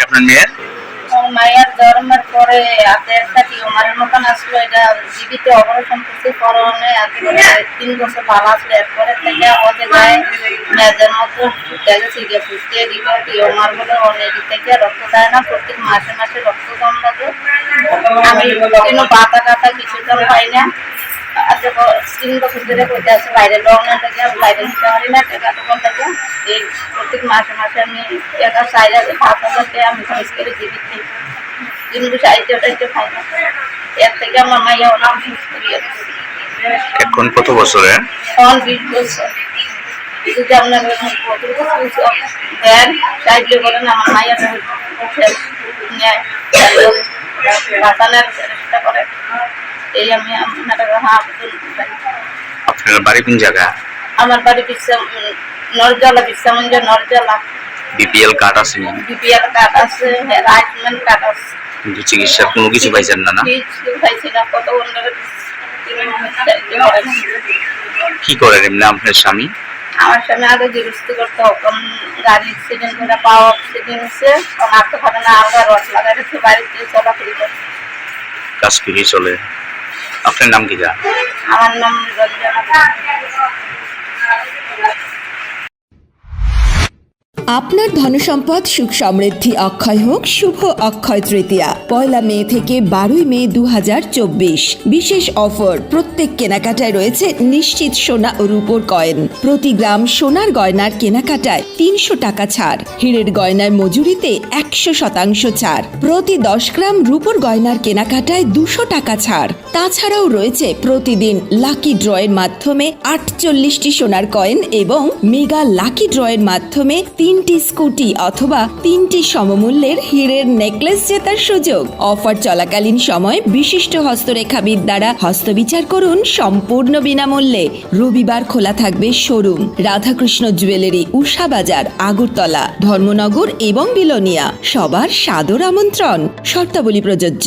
আপনার মেয়ের? মায়ের জন্মের পরে হাতে একটা টিউমারের মতন আসলো, এটা জীবিত অপারেশন করতে আজকে তিন বছর ভালো আসলো, এরপরে থেকে আমাদের গায়ে মেয়েদের মতো গেছে গিয়ে ফুটতে দিল টিউমার বলে অনেক থেকে রক্ত দেয় না, প্রত্যেক মাসে মাসে রক্ত কম লাগে আমি কোনো পাতা কাটা কিছু তো পাই না। আজকে তিন বছর ধরে করতে আছে, বাইরে লগ্ন থেকে বাইরে নিতে পারি না, টাকা তখন এই প্রত্যেক মাসে মাসে আমি টাকা চাই হাজার পাঁচ হাজার টাকা আমি খরচ করে তিন বছর আইতে টাইতে খাই না। এর থেকে আমার মাইয়া অনাম সুস্থ করিয়েছে এখন কত বছরের তখন বিশ বছর। যদি আপনার দেন সাহায্য করেন আমার নেয়। বাঁচানোর চেষ্টা করে। এই আমি আপনার আবেদন আপনার বাড়ি কোন জায়গা? আমার বাড়ি বিশ্বা নরজলা বিশ্বামঞ্জ নরজলা। বিপিএল কার্ড আছে বিপিএল কার্ড আছে রাইটমেন্ট কার্ড আছে। কিন্তু চিকিৎসার কোনো কিছু পাইছেন না না? কিছু খাইছি না কত কি করেন এমনি আপনার স্বামী? আমার সামনে আগে গৃহস্থ করতে তখন গাড়ি অ্যাক্সিডেন্ট করে পাওয়া অ্যাক্সিডেন্ট তখন আর তো পারে না আলগা রস লাগাই রেখে বাড়িতে চলাফেরি করে কাজ করেই চলে। আপনার নাম কি যা? আমার নাম রঞ্জনা আপনার ধনসম্পদ সুখ সমৃদ্ধি অক্ষয় হোক শুভ অক্ষয় তৃতীয়া। পয়লা মে থেকে বারোই মে দু বিশেষ অফার, প্রত্যেক কেনাকাটায় রয়েছে নিশ্চিত সোনা ও রূপোর কয়েন। প্রতি গ্রাম সোনার গয়নার কেনাকাটায় তিনশো টাকা ছাড়। হীরের গয়নার মজুরিতে একশো শতাংশ ছাড়। প্রতি দশ গ্রাম রূপোর গয়নার কেনাকাটায় দুশো টাকা ছাড়। তাছাড়াও রয়েছে প্রতিদিন লাকি ড্রয়ের মাধ্যমে আটচল্লিশটি সোনার কয়েন এবং মেগা লাকি ড্রয়ের মাধ্যমে তিনটি স্কুটি অথবা তিনটি সমমূল্যের হীরের নেকলেস জেতার সুযোগ অফার চলাকালীন সময় বিশিষ্ট হস্তরেখাবিদ দ্বারা হস্তবিচার করুন সম্পূর্ণ বিনামূল্যে। রবিবার খোলা থাকবে শোরুম। রাধাকৃষ্ণ জুয়েলারি, উষা বাজার, আগরতলা, ধর্মনগর এবং বিলোনিয়া। সবার সাদর আমন্ত্রণ। শর্তাবলী প্রযোজ্য।